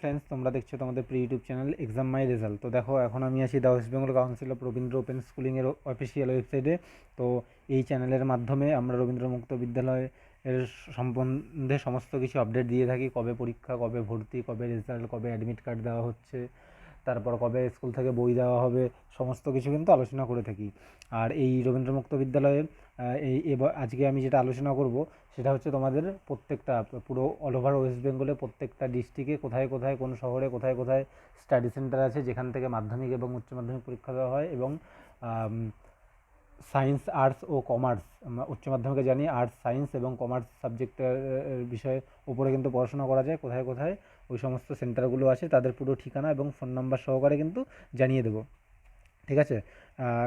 Friends তোমরা দেখছ তোমাদের pre YouTube channel exam my result তো দেখো, এখন আমি আছি the West Bengal council of Rabindra open স্কুলিংয়ের official ওয়েবসাইটে তো এই চ্যানেলের মাধ্যমে আমরা রবীন্দ্র মুক্ত বিদ্যালয় এর সম্বন্ধে সমস্ত কিছু আপডেট দিয়ে থাকি। কবে পরীক্ষা, কবে ভর্তি, কবে রেজাল্ট কবে অ্যাডমিট কার্ড দেওয়া হচ্ছে, তারপর কবে স্কুল থেকে বই দেওয়া হবে, সমস্ত কিছু কিন্তু আলোচনা করে থাকি। আর এই রবীন্দ্র মুক্ত বিদ্যালয়ে এই এবার আজকে আমি যেটা আলোচনা করব, সেটা হচ্ছে তোমাদের প্রত্যেকটা পুরো অল ওভার ওয়েস্ট বেঙ্গলে প্রত্যেকটা ডিস্ট্রিক্টে কোথায় কোথায়, কোন শহরে কোথায় কোথায় স্টাডি সেন্টার আছে, যেখান থেকে মাধ্যমিক এবং উচ্চ মাধ্যমিক পরীক্ষা দেওয়া হয় এবং সায়েন্স আর্টস ও কমার্স উচ্চ মাধ্যমিকে জানি আর্টস সায়েন্স এবং কমার্স সাবজেক্টের বিষয়ে উপরে কিন্তু পড়াশোনা করা যায়, কোথায় কোথায় ওই সমস্ত সেন্টারগুলো আছে, তাদের পুরো ঠিকানা এবং ফোন নাম্বার সহকারে কিন্তু জানিয়ে দেবো। ঠিক আছে?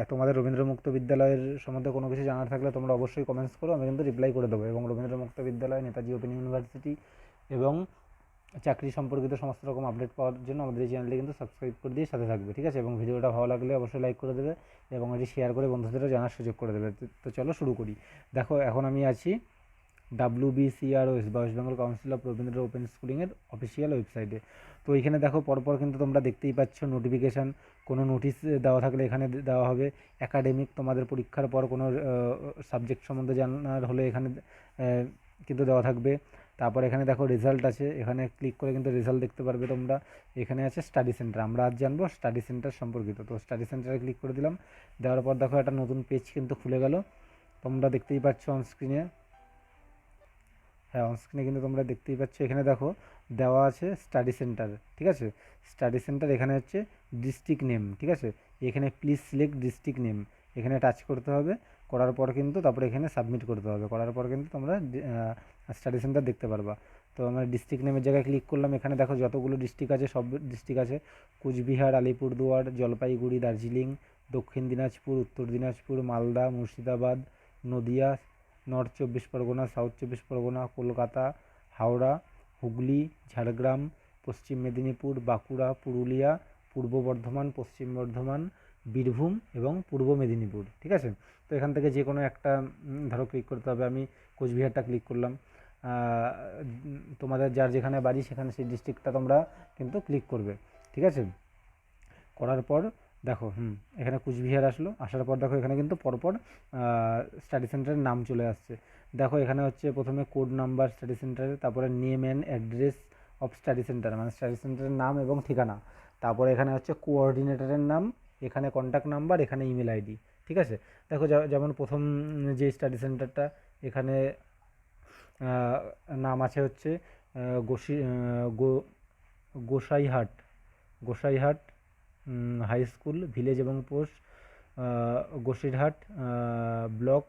তোমাদের রবীন্দ্র মুক্ত বিদ্যালয়ের সম্বন্ধে কোনো কিছু জানার থাকলে তোমরা অবশ্যই কমেন্টস করো, আমি কিন্তু রিপ্লাই করে দেবো। এবং রবীন্দ্র মুক্ত বিদ্যালয়, নেতাজি ওপেন ইউনিভার্সিটি এবং চাকরি সম্পর্কিত সমস্ত রকম আপডেট পাওয়ার জন্য আমাদের এই চ্যানেলটি কিন্তু সাবস্ক্রাইব করে দিয়ে সাথে থাকবে, ঠিক আছে? এবং ভিডিওটা ভালো লাগলে অবশ্যই লাইক করে দেবে এবং এটি শেয়ার করে বন্ধুদেরও জানার সুযোগ করে দেবে। তো চলো শুরু করি। দেখো, এখন আমি আছি ডাব্লিউ বিসিআরওএস বা West Bengal council of Rabindra open স্কুলিংয়ের official ওয়েবসাইটে তো এইখানে দেখো পরপর কিন্তু তোমরা দেখতেই পাচ্ছ নোটিফিকেশান কোনো নোটিশ দেওয়া থাকলে এখানে দেওয়া হবে। একাডেমিক তোমাদের পরীক্ষার পর কোনো সাবজেক্ট সম্বন্ধে জানার হলে এখানে কিন্তু দেওয়া থাকবে। তারপর এখানে দেখো রেজাল্ট আছে, এখানে ক্লিক করে কিন্তু রেজাল্ট দেখতে পারবে তোমরা। এখানে আছে স্টাডি সেন্টার আমরা আজ জানব স্টাডি সেন্টার সম্পর্কিত। তো স্টাডি সেন্টারে ক্লিক করে দিলাম। দেওয়ার পর দেখো একটা নতুন পেজ কিন্তু খুলে গেল। তোমরা দেখতেই পাচ্ছ অন স্ক্রিনে হ্যাঁ অন স্ক্রিনে কিন্তু তোমরা দেখতেই পাচ্ছ, এখানে দেখো দেওয়া আছে স্টাডি সেন্টার ঠিক আছে? স্টাডি সেন্টার এখানে হচ্ছে ডিস্ট্রিক্ট নেম ঠিক আছে? এখানে প্লিজ সিলেক্ট ডিস্ট্রিক্ট নেম এখানে টাচ করতে হবে, করার পর কিন্তু তারপরে এখানে সাবমিট করতে হবে, করার পর কিন্তু তোমরা স্টাডি সেন্টার দেখতে পারবা। তো আমরা ডিস্ট্রিক্ট নেমের জায়গায় ক্লিক করলাম, এখানে দেখো যতগুলো ডিস্ট্রিক্ট আছে, সব ডিস্ট্রিক্ট আছে। কুচবিহার, আলিপুরদুয়ার, জলপাইগুড়ি, দার্জিলিং, দক্ষিণ দিনাজপুর, উত্তর দিনাজপুর, মালদা, মুর্শিদাবাদ, নদিয়া নর্থ চব্বিশ পরগনা, সাউথ চব্বিশ পরগনা, কলকাতা, হাওড়া, হুগলি, ঝাড়গ্রাম, পশ্চিম মেদিনীপুর, বাঁকুড়া, পুরুলিয়া, পূর্ব বর্ধমান, পশ্চিম বর্ধমান, বীরভূম এবং পূর্ব মেদিনীপুর, ঠিক আছে? তো এখান থেকে যে কোনো একটা ধরো ক্লিক করতে হবে। আমি কোচবিহারটা ক্লিক করলাম। তোমাদের যার যেখানে বাড়ি, সেখানে সেই ডিস্ট্রিক্টটা তোমরা কিন্তু ক্লিক করবে, ঠিক আছে? করার পর দেখো, হুম, এখানে কুচবিহার আসলো, আসার পর দেখো এখানে কিন্তু পরপর স্টাডি সেন্টারের নাম চলে আসছে। দেখো এখানে হচ্ছে প্রথমে কোড নাম্বার স্টাডি সেন্টারে তারপরে name and address of study centre মানে স্টাডি সেন্টারের নাম এবং ঠিকানা। তারপরে এখানে হচ্ছে কোঅর্ডিনেটরের নাম, এখানে কন্ট্যাক্ট নাম্বার এখানে ইমেল আইডি ঠিক আছে? দেখো যেমন প্রথম যে স্টাডি সেন্টারটা এখানে নাম আছে হচ্ছে গোসি গো, Gosaihat Gosaihat high school village এবং post Gosirhat block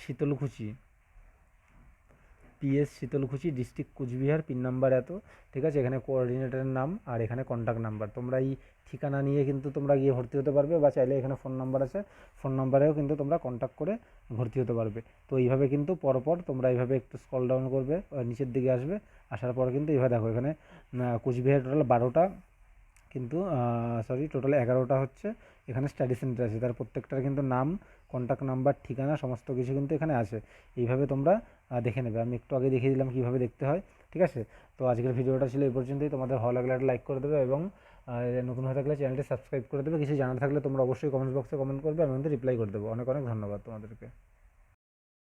Sitalkuchi. PS Sitalkuchi district Cooch Behar pin number এত। ঠিক আছে, এখানে কোঅর্ডিনেটরের নাম আর এখানে কন্ট্যাক্ট নাম্বার তোমরা এই ঠিকানা নিয়ে কিন্তু তোমরা গিয়ে ভর্তি হতে পারবে বা চাইলে এখানে ফোন নাম্বার আছে। ফোন নাম্বারেও কিন্তু তোমরা কন্ট্যাক্ট করে ভর্তি হতে পারবে। তো এইভাবে কিন্তু পরপর তোমরা এইভাবে একটু স্কল ডাউন করবে নিচের দিকে আসবে। আসার পর কিন্তু এইভাবে দেখো এখানে কুচবিহার টোটাল বারোটা কিন্তু সরি টোটাল এগারোটা হচ্ছে। এখানে স্টাডি সেন্টার আছে। তার প্রত্যেকটার কিন্তু নাম কন্ট্যাক্ট নাম্বার ঠিকানা, সমস্ত কিছু কিন্তু এখানে আছে। এইভাবে তোমরা দেখে নেবে। আমি একটু আগে দেখিয়ে দিলাম কীভাবে দেখতে হয়, ঠিক আছে? তো আজকের ভিডিওটা ছিল এই পর্যন্তই। তোমাদের ভালো লাগলে একটা লাইক করে দেবে এবং নতুন হয়ে থাকলে চ্যানেলটি সাবস্ক্রাইব করে দেবে। কিছু জানার থাকলে তোমরা অবশ্যই কমেন্ট বক্সে কমেন্ট করবে। আমি কিন্তু রিপ্লাই করে দেবো। অনেক অনেক ধন্যবাদ তোমাদেরকে।